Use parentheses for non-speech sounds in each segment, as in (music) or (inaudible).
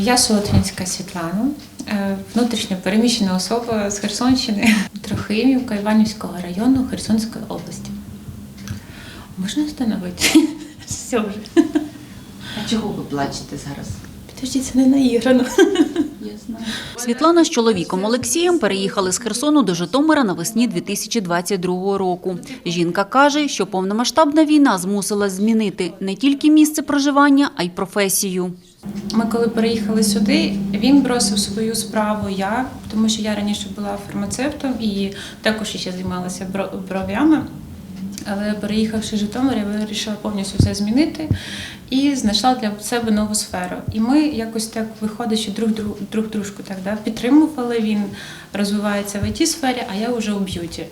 Я Солотвінська Світлана, е, внутрішньо переміщена особа з Херсонщини, Трохимівка Іванівського району Херсонської області. Можна встановити? (laughs) Все вже. А чого ви плачете зараз? Підождіть, це не наіграно. Світлана з чоловіком Олексієм переїхали з Херсону до Житомира навесні 2022 року. Жінка каже, що повномасштабна війна змусила змінити не тільки місце проживання, а й професію. Ми коли переїхали сюди, він бросив свою справу, я, тому що я раніше була фармацевтом і також ще займалася бровями. Але переїхавши в Житомир, я вирішила повністю все змінити і знайшла для себе нову сферу. І ми якось так виходить, що друг друг, друг дружку так да, підтримували. Він розвивається в it сфері, а я вже у б'юті.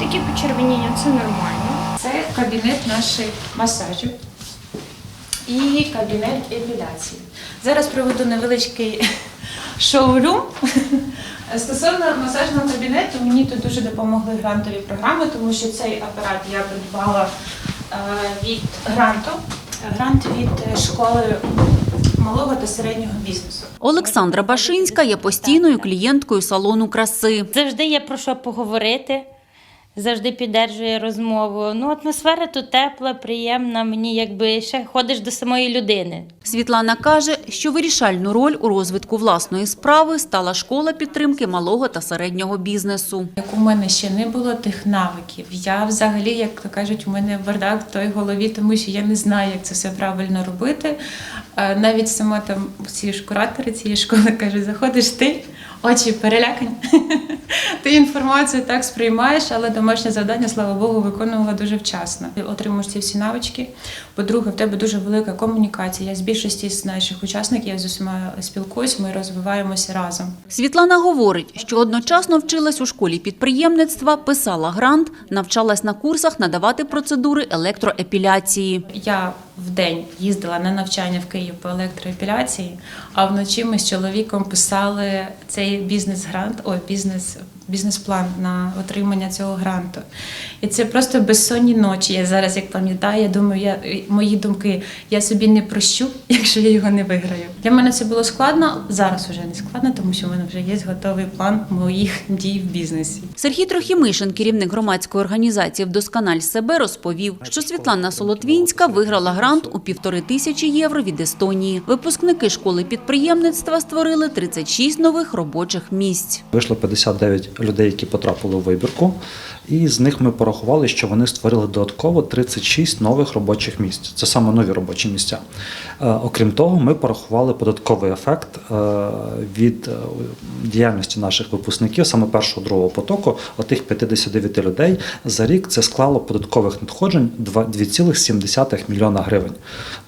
Такі почервоніння це нормально. Кабінет наших масажів і кабінет епіляції. Зараз проведу невеличкий (laughs) шоурум. Стосовно масажного кабінету, мені тут дуже допомогли грантові програми, тому що цей апарат я придбала е, від гранту. Грант від е, школи малого та середнього бізнесу. Олександра Башинська є постійною клієнткою салону краси. Завжди є про що поговорити, завжди піддержує розмову. Ну, атмосфера тут тепла, приємна. Мені якби ще ходиш до самої людини. Світлана каже, що вирішальну роль у розвитку власної справи стала школа підтримки малого та середнього бізнесу. Як у мене ще не було тих навиків. Я взагалі, як то кажуть, у мене бардак в той голові, тому що я не знаю, як це все правильно робити. Е, Навіть сама там ці ж куратори цієї школи кажуть, заходиш ти, очі перелякані. (laughs) Ти інформацію так сприймаєш, але домашнє завдання, слава Богу, виконувала дуже вчасно. Ти отримуєш ці всі навички. По-друге, в тебе дуже велика комунікація. Я з більшості з наших учасників я з усіма спілкуюсь, ми розвиваємося разом. Світлана говорить, що одночасно вчилась у школі підприємництва, писала грант, навчалась на курсах надавати процедури електроепіляції. Я в день їздила на навчання в Київ по електроепіляції, а вночі ми з чоловіком писали цей бізнес-грант, ой, бізнес. Бізнес-план на отримання цього гранту. І це просто безсонні ночі. Я зараз, як пам'ятаю, я думаю, я, мої думки, я собі не прощу, (laughs) якщо я його не виграю. Для мене це було складно, зараз вже не складно, тому що в мене вже є готовий план моїх дій в бізнесі. Сергій Трохімишин, керівник громадської організації «Вдоскональ себе, розповів, що Світлана Солотвінська виграла грант у півтори тисячі євро від Естонії. Випускники школи підприємництва створили 36 нових робочих місць. Вийшло 59 людей, які потрапили у вибірку, і з них ми порахували, що вони створили додатково 36 нових робочих місць. Це саме нові робочі місця. Е, Окрім того, ми порахували податковий ефект е, від е, діяльності наших випускників, саме першого другого потоку, отих 59 людей за рік це склало податкових надходжень 2,7 мільйона гривень.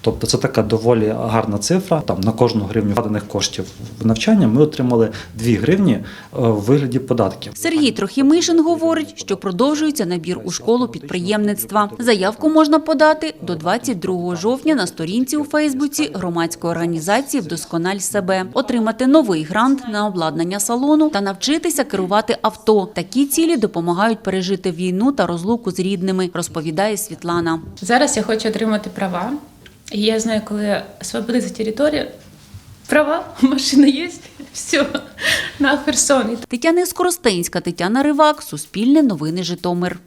Тобто це така доволі гарна цифра. Там на кожну гривню вкладених коштів в навчання ми отримали 2 гривні в вигляді податків. Сергій Трохімишин говорить, що продовжується набір у школу підприємництва. Заявку можна подати до 22 жовтня на сторінці у Фейсбуці громадської організації «Вдоскональ себе», отримати новий грант на обладнання салону та навчитися керувати авто. Такі цілі допомагають пережити війну та розлуку з рідними, розповідає Світлана. Зараз я хочу отримати права. І я знаю, коли освободиться територія, права, машина є, (laughs) все, на Херсон. І Тетяна Скоростенська, Тетяна Ривак, Суспільне новини Житомир.